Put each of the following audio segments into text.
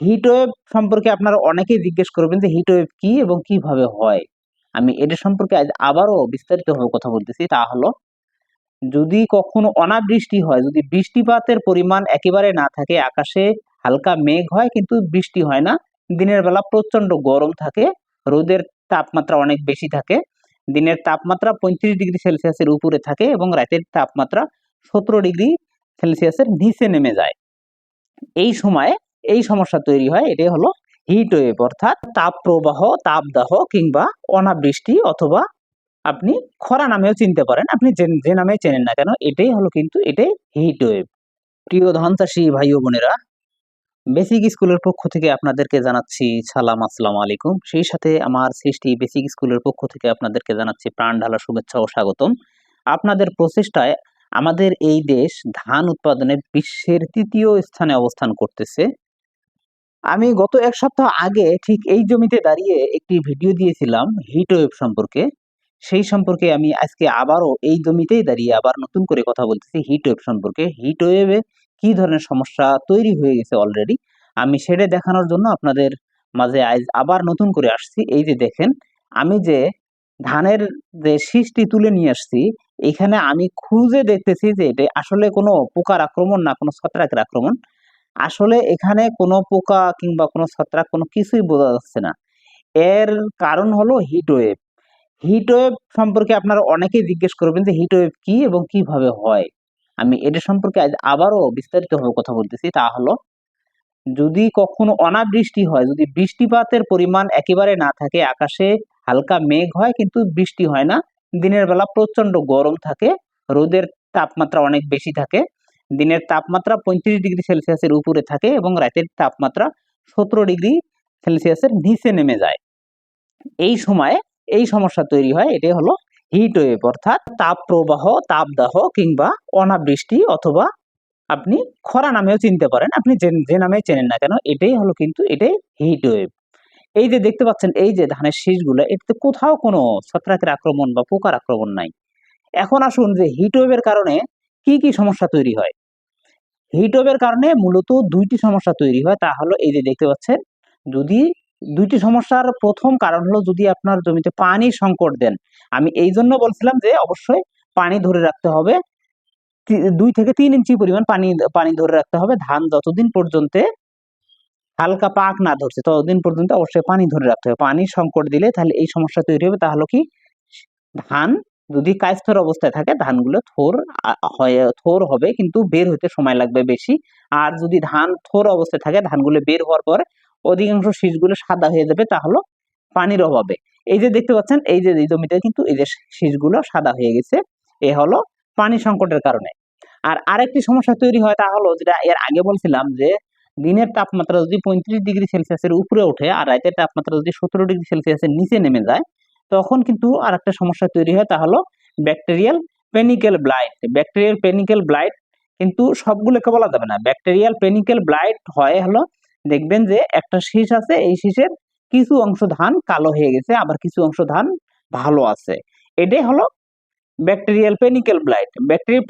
Hit wave সম্পর্কে আপনারা অনেকেই জিজ্ঞেস করবেন যে হিট ওয়েভ কি এবং কীভাবে হয়? আমি এটা সম্পর্কে আজ আবারও বিস্তারিতভাবে কথা বলতেছি। তা হলো, যদি কখনো অনাবৃষ্টি হয়, যদি বৃষ্টিপাতের পরিমাণ একেবারে না থাকে, আকাশে হালকা মেঘ হয় কিন্তু বৃষ্টি হয় না, দিনের বেলা প্রচণ্ড গরম থাকে, রোদের তাপমাত্রা অনেক বেশি থাকে, দিনের তাপমাত্রা পঁয়ত্রিশ ডিগ্রি সেলসিয়াসের উপরে থাকে এবং রাতের তাপমাত্রা সতেরো ডিগ্রি সেলসিয়াসের নিচে নেমে যায়। এই সময় এই সমস্যা তৈরি হয়, এটাই হলো হিট ওয়েভ অর্থাৎ তাপ প্রবাহ তাপদাহ কিংবা অনাবৃষ্টি অথবা আপনি খরা নামেও চিনতে পারেন, আপনি যে নামে চেনেন না কেন, এটাই হলো কিন্তু এটাই হিট ওয়েভ প্রিয় ধান চাষী ভাই ও বোনেরা বেসিক স্কুলের পক্ষ থেকে আপনাদেরকে জানাচ্ছি সালাম, আসসালাম আলাইকুম। সেই সাথে আমার সৃষ্টি বেসিক স্কুলের পক্ষ থেকে আপনাদেরকে জানাচ্ছি প্রাণ ঢালা শুভেচ্ছা ও স্বাগতম। আপনাদের প্রচেষ্টায় আমাদের এই দেশ ধান উৎপাদনে বিশ্বের তৃতীয় স্থানে অবস্থান করতেছে। আমি গত এক সপ্তাহ আগে ঠিক এই জমিতে দাঁড়িয়ে একটি ভিডিও দিয়েছিলাম হিট ওয়েভ সম্পর্কে। সেই সম্পর্কে আমি আজকে আবারও এই জমিতেই দাঁড়িয়ে আবার নতুন করে কথা বলতেছি হিট ওয়েভ সম্পর্কে। হিট ওয়েভে কি ধরনের সমস্যা তৈরি হয়ে গেছে অলরেডি আমি সেটা দেখানোর জন্য আপনাদের মাঝে আজ আবার নতুন করে আসছি। এই যে দেখেন, আমি যে ধানের যে শীষটি তুলে নিয়ে আসছি, এখানে আমি খুঁজে দেখতেছি যে এটা আসলে কোনো পোকার আক্রমণ না কোনো ছত্রাকের আক্রমণ। আসলে এখানে কোনো পোকা কিংবা কোনো ছত্রাক কোনো কিছুই বোঝা যাচ্ছে না। এর কারণ হলো হিটওয়েভ হিটওয়েভ সম্পর্কে আপনারা অনেকেই জিজ্ঞেস করবেন যে হিটওয়েভ কি এবং কীভাবে হয়? আমি এটা সম্পর্কে আজ আবারও বিস্তারিতভাবে কথা বলতেছি। তা হলো, যদি কখনো অনাবৃষ্টি হয়, যদি বৃষ্টিপাতের পরিমাণ একেবারে না থাকে, আকাশে হালকা মেঘ হয় কিন্তু বৃষ্টি হয় না, দিনের বেলা প্রচণ্ড গরম থাকে, রোদের তাপমাত্রা অনেক বেশি থাকে দিনের তাপমাত্রা পঁয়ত্রিশ ডিগ্রি সেলসিয়াসের উপরে থাকে এবং রাতের তাপমাত্রা সতেরো ডিগ্রি সেলসিয়াসের নিচে নেমে যায়। এই সময় এই সমস্যা তৈরি হয়, এটাই হলো হিট ওয়েভ অর্থাৎ তাপ প্রবাহ তাপদাহ কিংবা অনাবৃষ্টি অথবা আপনি খরা নামেও চিনতে পারেন, আপনি যে নামে চেনেন না কেন, এটাই হলো কিন্তু এটাই হিট ওয়েভ এই যে দেখতে পাচ্ছেন, এই যে ধানের শীষগুলো, এটাতে কোথাও কোনো ছত্রাকের আক্রমণ বা পোকার আক্রমণ নাই। এখন আসুন যে হিট ওয়েভের কারণে কি কি সমস্যা তৈরি হয়। হিট ওয়েভের কারণে মূলত দুইটি সমস্যা তৈরি হয়। তা হলো এই যে দেখতে পাচ্ছেন, যদি দুইটি সমস্যার প্রথম কারণ হলো যদি আপনার জমিতে পানি সংকট দেন, আমি এই জন্য বলছিলাম যে অবশ্যই পানি ধরে রাখতে হবে। দুই থেকে তিন ইঞ্চি পরিমাণ পানি পানি ধরে রাখতে হবে। ধান যতদিন পর্যন্ত হালকা পাক না ধরছে, ততদিন পর্যন্ত অবশ্যই পানি ধরে রাখতে হবে। পানি সংকট দিলে তাহলে এই সমস্যা তৈরি হবে। তাহলে কি, ধান যদি কায়স্থর অবস্থায় থাকে, ধানগুলো থোর হয়, থোর হবে, কিন্তু বের হতে সময় লাগবে বেশি। আর যদি ধান থোর অবস্থায় থাকে, ধানগুলো বের হওয়ার পর অধিকাংশ শীষগুলো সাদা হয়ে যাবে তা হলো পানির অভাবে। এই যে দেখতে পাচ্ছেন, এই যে জমিতে কিন্তু এই যে শীষগুলো সাদা হয়ে গেছে, এ হলো পানি সংকটের কারণে। আর আরেকটি সমস্যা তৈরি হয় তা হলো যেটা এর আগে বলছিলাম যে, দিনের তাপমাত্রা যদি পঁয়ত্রিশ ডিগ্রি সেলসিয়াসের উপরে ওঠে, আর রাতের তাপমাত্রা যদি সতেরো ডিগ্রি সেলসিয়াসের নিচে নেমে যায় তখন কিন্তু আর একটা সমস্যা তৈরি হয়, তা হলো bacterial panicle blight bacterial panicle blight কিন্তু সবগুলোকে বলা যাবে না। ব্যাকটেরিয়াল পেনিক্যাল ব্লাইট হয় হলো, দেখবেন যে একটা শীষ আছে, এই শীষের কিছু অংশ ধান কালো হয়ে গেছে, আবার কিছু অংশ ধান ভালো আছে। এটাই হলো bacterial panicle blight bacterial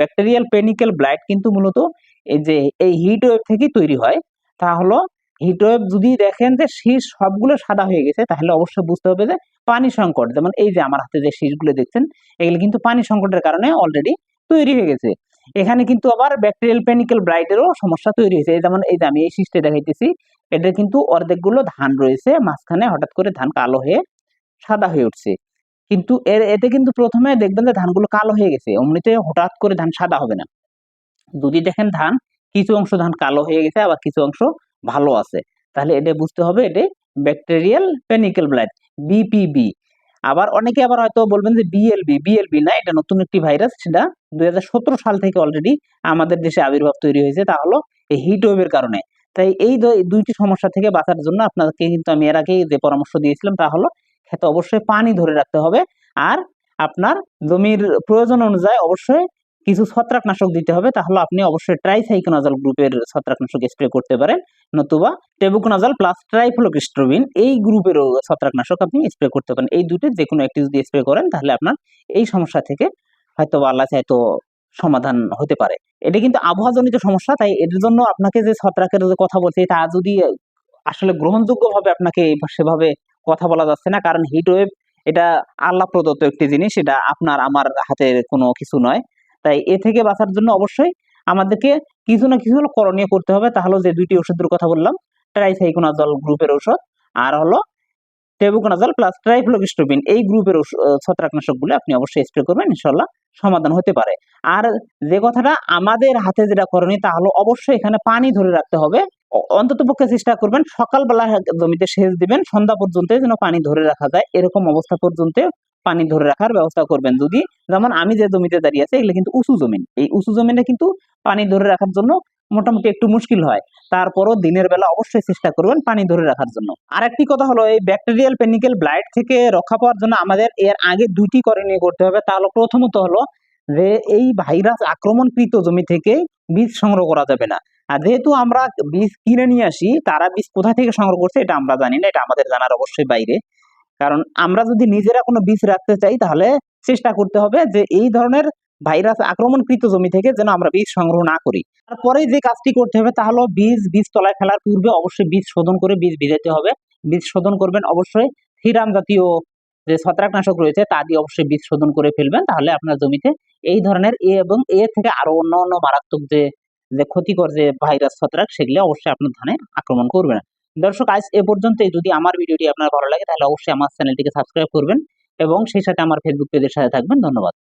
bacterial panicle blight কিন্তু মূলত এই যে, এই হিট ওয়েভ থেকেই তৈরি হয়, তা হলো হিট ওয়েভ যদি দেখেন যে শীষ সবগুলো সাদা হয়ে গেছে, তাহলে অবশ্যই বুঝতে হবে যে পানি সংকট, যেমন এই যে আমার হাতে যে শীষগুলো দেখছেন, এগুলো কিন্তু পানি সংকটের কারণে অলরেডি তৈরি হয়ে গেছে। এখানে কিন্তু আবার ব্যাকটেরিয়াল পেনিক্যাল ব্লাইটেরও সমস্যা তৈরি হয়েছে। যেমন, এই যে আমি এই শীষটা দেখাইতেছি এটা কিন্তু অর্ধেকগুলো ধান রয়েছে, মাঝখানে হঠাৎ করে ধান কালো হয়ে সাদা হয়ে উঠছে। কিন্তু এর, এতে কিন্তু প্রথমে দেখবেন যে ধানগুলো কালো হয়ে গেছে, অমনিতে হঠাৎ করে ধান সাদা হবে না। যদি দেখেন ধান, কিছু অংশ ধান কালো হয়ে গেছে, আবার কিছু অংশ ভালো আছে। তাহলে এটা বুঝতে হবে এটা ব্যাকটেরিয়াল পেনিক্যাল ব্লাইট বিপিবি আবার অনেকে আবার হয়তো বলবেন যে বিএলবি বিএলবি না, এটা নতুন একটি ভাইরাস সেটা দুই হাজার সতেরো সাল থেকে অলরেডি আমাদের দেশে আবির্ভাব তৈরি হয়েছে, তা হলো এই হিট ওয়েভের কারণে। তাই এই দুইটি সমস্যা থেকে বাঁচার জন্য আপনাদেরকে কিন্তু আমি এর আগেই যে পরামর্শ দিয়েছিলাম, তা হলো খেতে অবশ্যই পানি ধরে রাখতে হবে। আর আপনার জমির প্রয়োজন অনুযায়ী অবশ্যই কিছু ছত্রাকনাশক দিতে হবে, তাহলে আপনি অবশ্যই ট্রাইসাইকোনাজল গ্রুপের ছত্রাকনাশক স্প্রে করতে পারেন, নতুবা টেবুকোনাজল প্লাস ট্রাইফ্লোকিস্ট্রোবিন এই গ্রুপেরও ছত্রাকনাশক আপনি স্প্রে করতে পারেন। এই দুটো যে কোনো একটি যদি স্প্রে করেন, তাহলে আপনার এই সমস্যা থেকে হয়তো আল্লাহ হয়তো সমাধান হতে পারে। এটা কিন্তু আবহাওয়াজনিত সমস্যা, তাই এর জন্য আপনাকে যে ছত্রাকের যে কথা বলছি, তা যদি আসলে গ্রহণযোগ্যভাবে আপনাকে সেভাবে কথা বলা যাচ্ছে না, কারণ হিট ওয়েভ এটা আল্লাহ প্রদত্ত একটি জিনিস, এটা আপনার, আমার হাতে কোনো কিছু নয়। তাই এ থেকে বাঁচার জন্য অবশ্যই আমাদেরকে কিছু না কিছু করণীয় করতে হবে। তাহলে যে দুইটি ওষুধের কথা বললাম ট্রাইসাইকোনাজল গ্রুপের ঔষধ আর হলো টেবুকোনাজল প্লাস ট্রাইফ্লোগিস্টোবিন এই গ্রুপের আহ, ছত্রাকনাশকগুলো আপনি অবশ্যই স্প্রে করবেন ইনশাল্লাহ সমাধান হতে পারে। আর যে কথাটা আমাদের হাতে যেটা করণীয় তা হলো অবশ্যই এখানে পানি ধরে রাখতে হবে। অন্তত পক্ষে চেষ্টা করবেন সকালবেলা জমিতে সেচ দিবেন সন্ধ্যা পর্যন্ত যেন পানি ধরে রাখা যায় এরকম অবস্থা পর্যন্ত পানি ধরে রাখার ব্যবস্থা করবেন। যদি যেমন আমি যে জমিতে দাঁড়িয়ে আছি, এগুলো কিন্তু উঁচু জমিন। এই উঁচু জমিনে কিন্তু পানি ধরে রাখার জন্য মোটামুটি একটু মুশকিল হয়। তারপরও দিনের বেলা অবশ্যই চেষ্টা করবেন পানি ধরে রাখার জন্য। আর একটি কথা হলো, এই ব্যাকটেরিয়াল পেনিকেল ব্লাইট থেকে রক্ষা পাওয়ার জন্য আমাদের এর আগে দুটি করণীয় করতে হবে। তা হলো প্রথমত হলো যে এই ভাইরাস আক্রমণকৃত জমি থেকে বীজ সংগ্রহ করা যাবে না। আর যেহেতু আমরা বীজ কিনে নিয়ে আসি, তারা বীজ কোথা থেকে সংগ্রহ করছে, এটা আমরা জানি না। এটা আমাদের জানার অবশ্যই বাইরে। কারণ আমরা যদি নিজেরা কোনো বীজ রাখতে চাই, তাহলে চেষ্টা করতে হবে যে এই ধরনের ভাইরাস আক্রমণকৃত জমি থেকে যেন আমরা বীজ সংগ্রহ না করি। তারপরে যে কাজটি করতে হবে তা হলো বীজ বীজ তলায় ফেলার পূর্বে অবশ্যই বীজ শোধন করে বীজ ভিজাতে হবে। বীজ শোধন করবেন অবশ্যই। থিরাম জাতীয় যে ছত্রাকনাশক রয়েছে, তা দিয়ে অবশ্যই বীজ শোধন করে ফেলবেন। তাহলে আপনার জমিতে এই ধরনের এ এবং এ থেকে আরও অন্য অন্য মারাত্মক যে যে ক্ষতিকর যে ভাইরাস, ছত্রাক, সেগুলো অবশ্যই আপনার ধানে আক্রমণ করবে না। দর্শক, আজ এ পর্যন্তই। যদি আমার ভিডিওটি আপনার ভালো লাগে, তাহলে অবশ্যই আমার চ্যানেলটিকে সাবস্ক্রাইব করবেন এবং সেই সাথে আমার ফেসবুক পেজের সাথে থাকবেন। ধন্যবাদ।